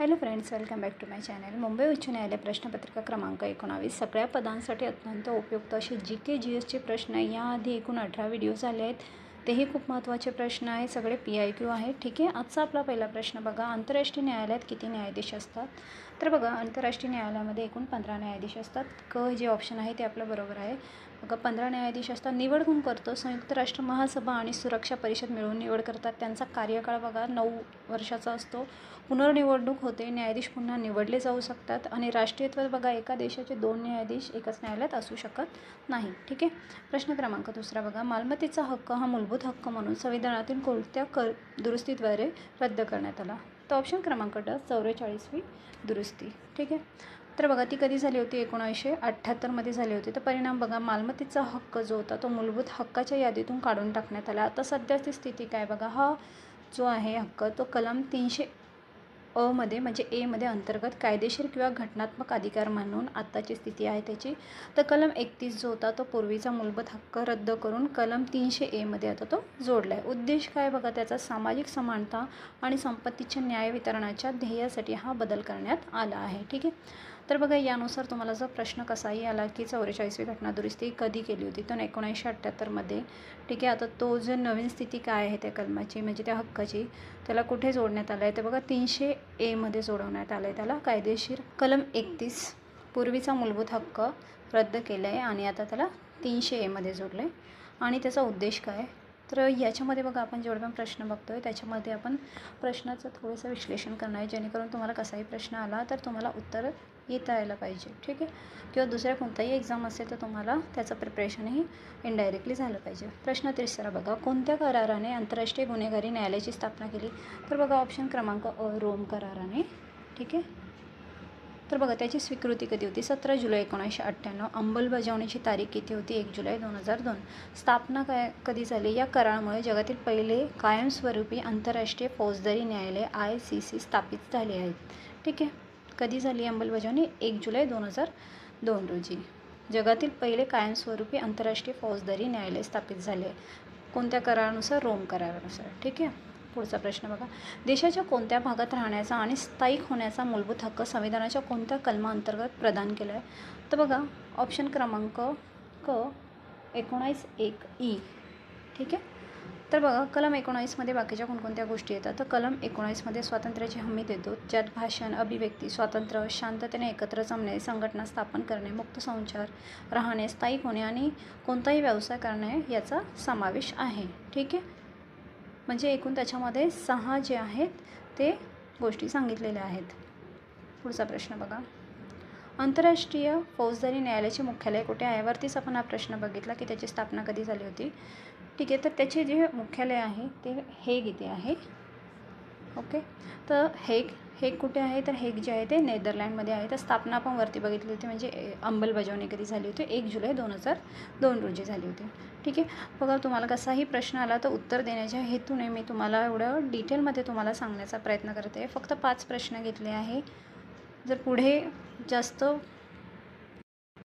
Hello friends welcome back to my channel Mumbai उच्च न्यायालय प्रश्नपत्रिका क्रमांक एकोणावीस. सगळ्या पदांसाठी अत्यंत उपयुक्त असे जी के जी एसचे प्रश्न याआधी एकूण अठरा व्हिडिओज आले आहेत. तेही खूप महत्त्वाचे प्रश्न आहे. सगळे पी आय क्यू आहेत. ठीक आहे? आजचा आपला पहिला प्रश्न बघा. आंतरराष्ट्रीय न्यायालयात किती न्यायाधीश असतात? तर बघा आंतरराष्ट्रीय न्यायालयामध्ये एकूण पंधरा न्यायाधीश असतात. क जे ऑप्शन आहे ते आपलं बरोबर आहे. बघा पंधरा न्यायाधीश असतात निवड कोण करतो. संयुक्त राष्ट्र महासभा आणि सुरक्षा परिषद मिळून निवड करतात. त्यांचा कार्यकाळ बघा नऊ वर्षाचा असतो. पुनर्निवडणूक होते. न्यायाधीश पुन्हा निवडले जाऊ शकतात आणि राष्ट्रीयत्व बघा एका देशाचे दोन न्यायाधीश एकाच न्यायालयात असू शकत नाही. ठीक आहे? प्रश्न क्रमांक दुसरा बघा. मालमत्तेचा हक्क हा मूलभूत हक्क म्हणून संविधानातील कोणत्या कर दुरुस्तीद्वारे रद्द करण्यात आला? तर ऑप्शन क्रमांक ड चौवेचाळीसवी दुरुस्ती. ठीक आहे? तर बघा ती कधी झाली होती? एकोणीसशे अठ्ठ्याहत्तरमध्ये झाली होती. तर परिणाम बघा मालमत्तेचा हक्क जो होता तो मूलभूत हक्काच्या यादीतून काढून टाकण्यात आला. आता सध्याची स्थिती काय बघा हा जो आहे हक्क तो कलम तीनशे अमध्ये म्हणजे एमध्ये अंतर्गत कायदेशीर किंवा घटनात्मक अधिकार म्हणून आत्ताची स्थिती आहे त्याची. तर कलम एकतीस जो होता तो पूर्वीचा मूलभूत हक्क रद्द करून कलम तीनशे एमध्ये आता तो जोडला आहे उद्देश काय बघा त्याचा सामाजिक समानता आणि संपत्तीच्या न्याय वितरणाच्या ध्येयासाठी हा बदल करण्यात आला आहे. ठीक आहे? तर बघा यानुसार तुम्हाला जर प्रश्न कसाही आला की चौवेचाळीसवी घटना दुरुस्ती कधी केली होती तर एकोणीसशे अठ्ठ्याहत्तरमध्ये. ठीक आहे आता तो जो नवीन स्थिती काय आहे त्या कलमाची म्हणजे त्या हक्काची त्याला कुठे जोडण्यात आलं आहे तर बघा तीनशे एमध्ये जोडवण्यात आलं आहे त्याला. कायदेशीर कलम एकतीस पूर्वीचा मूलभूत हक्क रद्द केला आहे आणि आता त्याला तीनशे एमध्ये जोडलं आहे आणि त्याचा उद्देश काय? तर याच्यामध्ये बघा आपण जेवढे पण प्रश्न बघतो आहे त्याच्यामध्ये आपण प्रश्नाचं थोडंसं विश्लेषण करणार आहे जेणेकरून तुम्हाला कसाही प्रश्न आला तर तुम्हाला उत्तर येता यायला पाहिजे ठीक आहे? किंवा दुसऱ्या कोणताही एक्झाम असेल तर तुम्हाला त्याचं प्रिपरेशनही इनडायरेक्टली झालं पाहिजे. प्रश्न तिसरा बघा कोणत्या कराराने आंतरराष्ट्रीय गुन्हेगारी न्यायालयाची स्थापना केली? तर बघा ऑप्शन क्रमांक अ रोम कराराने ठीक आहे? तर बघा त्याची स्वीकृती कधी होती? सतरा जुलै एकोणीसशे अठ्ठ्याण्णव अंमलबजावणीची तारीख किती होती? एक जुलै दोन हजार दोन. स्थापना काय कधी झाली? या करारामुळे जगातील पहिले कायमस्वरूपी आंतरराष्ट्रीय फौजदारी न्यायालय आय सी सी स्थापित झाले आहेत ठीक आहे? कधी झाली अंमलबजावणी? एक जुलै दोन हजार दोन रोजी. जगातील पहिले कायमस्वरूपी आंतरराष्ट्रीय फौजदारी न्यायालय स्थापित झाले. कोणत्या करारानुसार? रोम करारानुसार. ठीक आहे? पुढचा प्रश्न बघा. देशाच्या कोणत्या भागात राहण्याचा आणि स्थायिक होण्याचा मूलभूत हक्क संविधानाच्या कोणत्या कलमाअंतर्गत प्रदान केला आहे तर बघा ऑप्शन क्रमांक क एकोणावीस एक ई. ठीक आहे? तर बघा कलम एकोणावीसमध्ये बाकीच्या कोणकोणत्या गोष्टी येतात? तर कलम एकोणावीसमध्ये स्वातंत्र्याची हमी देतो ज्यात भाषण अभिव्यक्ती स्वातंत्र्य शांततेने एकत्र जमणे संघटना स्थापन करणे मुक्त संचार राहणे स्थायिक होणे आणि कोणताही व्यवसाय करणे याचा समावेश आहे. ठीक आहे? म्हणजे एकूण त्याच्यामध्ये सहा जे आहेत ते गोष्टी सांगितलेल्या आहेत. पुढचा प्रश्न बघा. आंतरराष्ट्रीय फौजदारी न्यायालयाचे मुख्यालय कुठे आहे? वरतीच आपण हा प्रश्न बघितला की त्याची स्थापना कधी झाली होती. ठीक आहे तर त्याचे जे मुख्यालय आहे ते हेग इथे आहे. ओके तर हेग हेग कुठे आहे? तर हेग जे आहे ते नेदरलँडमध्ये आहे. तर स्थापना आपण वरती बघितली होती म्हणजे अंमलबजावणी कधी झाली होती? एक जुलै दोन हजार दोन रोजी झाली होती. ठीक आहे बघा तुम्हाला कसाही प्रश्न आला तर उत्तर देण्याच्या हेतूने मी तुम्हाला एवढं डिटेलमध्ये तुम्हाला सांगण्याचा प्रयत्न करते. फक्त पाच प्रश्न घेतले आहे. जर पुढे जास्त